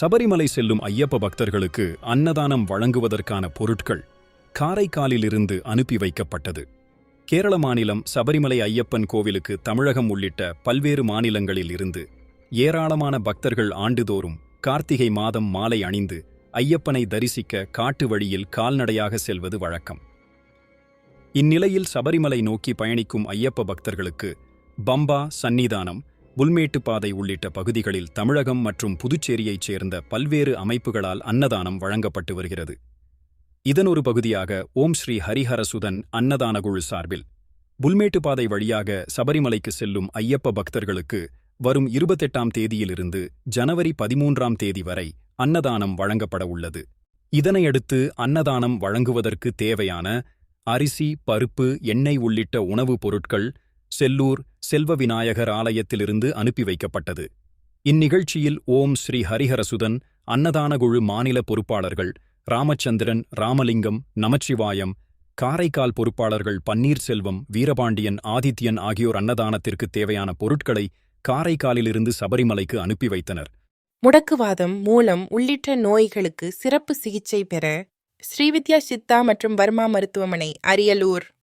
சபரிமலை செல்லும் ஐயப்ப பக்தர்களுக்கு அன்னதானம் வழங்குவதற்கான பொருட்கள் காரைக்காலிலிருந்து அனுப்பி வைக்கப்பட்டது. கேரள மாநிலம் சபரிமலை ஐயப்பன் கோவிலுக்கு தமிழகம் உள்ளிட்ட பல்வேறு மாநிலங்களில் இருந்து ஏராளமான பக்தர்கள் ஆண்டுதோறும் கார்த்திகை மாதம் மாலை அணிந்து ஐயப்பனை தரிசிக்க காட்டு வழியில் கால்நடையாக செல்வது வழக்கம். இந்நிலையில் சபரிமலை நோக்கி பயணிக்கும் ஐயப்ப பக்தர்களுக்கு பம்பா சந்நிதானம் புல்மேட்டுப்பாதை உள்ளிட்ட பகுதிகளில் தமிழகம் மற்றும் புதுச்சேரியைச் சேர்ந்த பல்வேறு அமைப்புகளால் அன்னதானம் வழங்கப்பட்டு வருகிறது. இதன் ஒரு பகுதியாக ஓம் ஸ்ரீ ஹரிஹரசுதன் அன்னதான குழு சார்பில் புல்மேட்டுப்பாதை வழியாக சபரிமலைக்கு செல்லும் ஐயப்ப பக்தர்களுக்கு வரும் இருபத்தெட்டாம் தேதியிலிருந்து ஜனவரி பதிமூன்றாம் தேதி வரை அன்னதானம் வழங்கப்பட உள்ளது. இதனையடுத்து அன்னதானம் வழங்குவதற்கு தேவையான அரிசி பருப்பு எண்ணெய் உள்ளிட்ட உணவுப் பொருட்கள் செல்லூர் செல்வ விநாயகர் ஆலயத்திலிருந்து அனுப்பி வைக்கப்பட்டது. இந்நிகழ்ச்சியில் ஓம் ஸ்ரீ ஹரிஹரசுதன் அன்னதானகுழு மாநில பொறுப்பாளர்கள் ராமச்சந்திரன் ராமலிங்கம் நமச்சிவாயம் காரைக்கால் பொறுப்பாளர்கள் பன்னீர்செல்வம் வீரபாண்டியன் ஆதித்யன் ஆகியோர் அன்னதானத்திற்கு தேவையான பொருட்களை காரைக்காலிலிருந்து சபரிமலைக்கு அனுப்பி வைத்தனர். முடக்குவாதம் மூலம் உள்ளிட்ட நோய்களுக்கு சிறப்பு சிகிச்சை பெற ஸ்ரீவித்யா சித்தா மற்றும் வர்மா மருத்துவமனை அரியலூர்.